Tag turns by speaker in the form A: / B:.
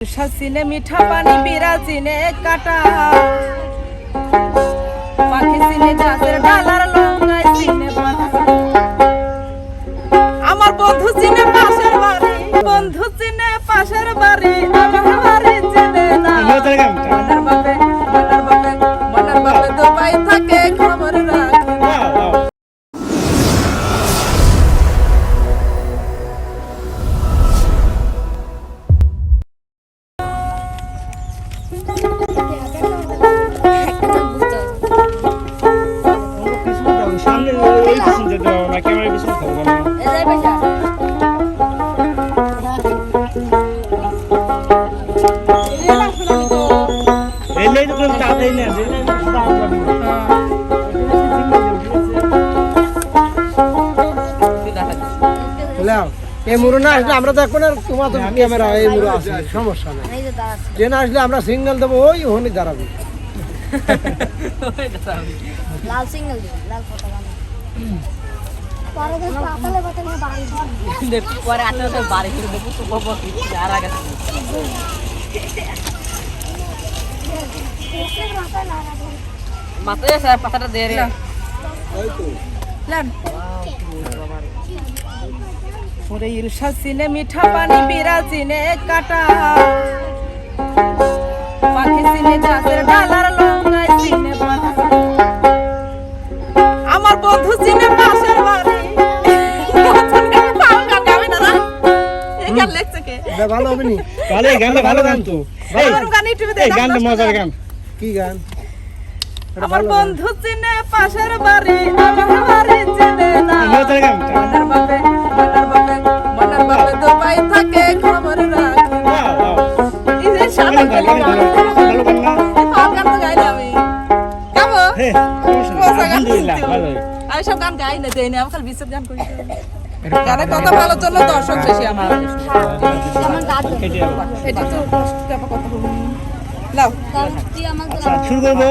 A: সসিনে মিঠা পানি, বিরাজিনে কাটা। পাখি সিনে গাছের ডালার লঙ্গায় সিনে আমার বন্ধু চিনে পাশের বাড়ি, বন্ধু চিনে পাশের বাড়ি।
B: 不亮。এই না না না যে
C: মুরো না আসলে আমরা তো এখন আর তোমার ক্যামেরা এই মুরো আছে সমস্যা নেই। ট্রেন আসলে আমরা সিগন্যাল দেবো ওই ওখানে দাঁড়াবো।
D: লাল লাল পরে
A: আঠারো বাড়ি দেবো তো বাবা আর আগে মাথায় স্যার পাতাটা দে রে। ওরে ইলশা সিনে মিঠা পানি বিরাজিনে কাটা। পাখি সিনে গাছের ডালার সিনে আমার বন্ধু চিনে পাশের বাড়ি।
C: ভালো হবে নি?
B: ভালো গানটা ভালো গান তো। এই
A: আমার গান ইউটিউবে
B: এই গানটা মজার গান।
C: কি গান?
A: আমার বন্ধু চিনে পাশের বাড়ি আমার বাড়ি চিনে না।
B: গানটা।
A: আমি সব গান গাই না দেই না আমি খালি বিশ্ব গান করি গানের কথা ভালো জন্য দর্শক বেশি আমার। এটা তো কষ্ট
B: আচ্ছা, শুরু করব